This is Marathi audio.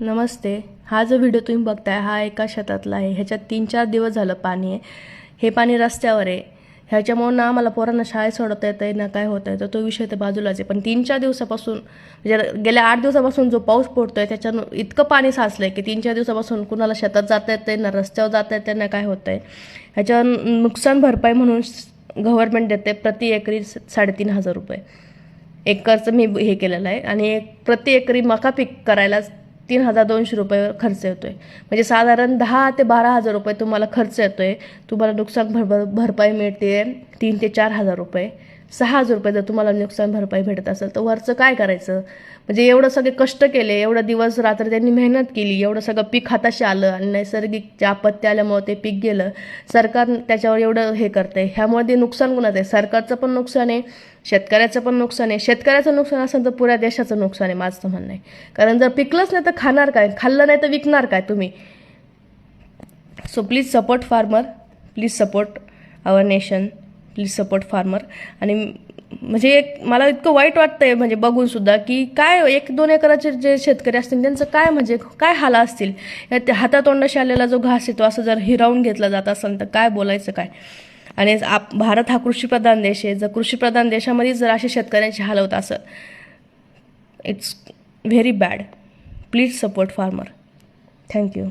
नमस्ते. हा जो व्हिडिओ तुम्ही बघताय हा एका शेतातला आहे. ह्याच्यात तीन चार दिवस झालं पाणी आहे. हे पाणी रस्त्यावर आहे. ह्याच्यामुळं ना आम्हाला पोरांना शाळेत सोडता येतं आहे ना काय होतं आहे तर तो विषय तर बाजूलाच आहे. पण तीन चार दिवसापासून म्हणजे गेल्या आठ दिवसापासून जो पाऊस पडतो आहे त्याच्यानं इतकं पाणी साचलं आहे की तीन चार दिवसापासून कुणाला शेतात जाता येतं आहे ना रस्त्यावर जाता येतं ना काय होतं आहे ह्याच्यावर नुकसान भरपाई म्हणून गव्हर्नमेंट देते प्रति एकरी साडेतीन हजार रुपये. एकरचं मी हे केलेलं आहे. आणि एक प्रति एकरी मका पीक करायला तीन हजार दोनशे रुपये खर्च येतो आहे म्हणजे साधारण दहा ते बारा हजार रुपये तुम्हाला खर्च येतो आहे तुम्हाला नुकसान भर भरपाई मिळते. तीन ते चार हजार रुपये. सहा हजार रुपये जर तुम्हाला नुकसान भरपाई भेटत असेल तर वरचं काय करायचं? म्हणजे एवढं सगळे कष्ट केले एवढं दिवस रात्र त्यांनी मेहनत केली एवढं सगळं पीक हाताशी आलं आणि नैसर्गिक जे आपत्ती आल्यामुळे ते पीक गेलं सरकार त्याच्यावर एवढं हे करतंय. ह्यामध्ये नुकसान कुणाचं आहे. सरकारचं पण नुकसान आहे शेतकऱ्याचं पण नुकसान आहे. शेतकऱ्याचं नुकसान असेल तर पुऱ्या देशाचं नुकसान आहे माझं म्हणणं आहे. कारण जर पिकलंच नाही तर खाणार काय? खाल्लं नाही तर विकणार काय तुम्ही? So please support farmer please support our nation please support farmer आणि म्हणजे एक मला इतकं वाईट वाटतंय म्हणजे बघून सुद्धा की काय एक दोन एकराचे जे शेतकरी असतील त्यांचं काय म्हणजे काय हाल असतील? या हातातोंडाशी आलेला जो घास येतो असं जर हिरावून घेतला जात असेल तर काय बोलायचं काय? आणि आप भारत हा कृषीप्रधान देश आहे. जर कृषीप्रधान देशामध्ये जर असे शेतकऱ्यांची हाल होत असं it's very bad please support farmer thank you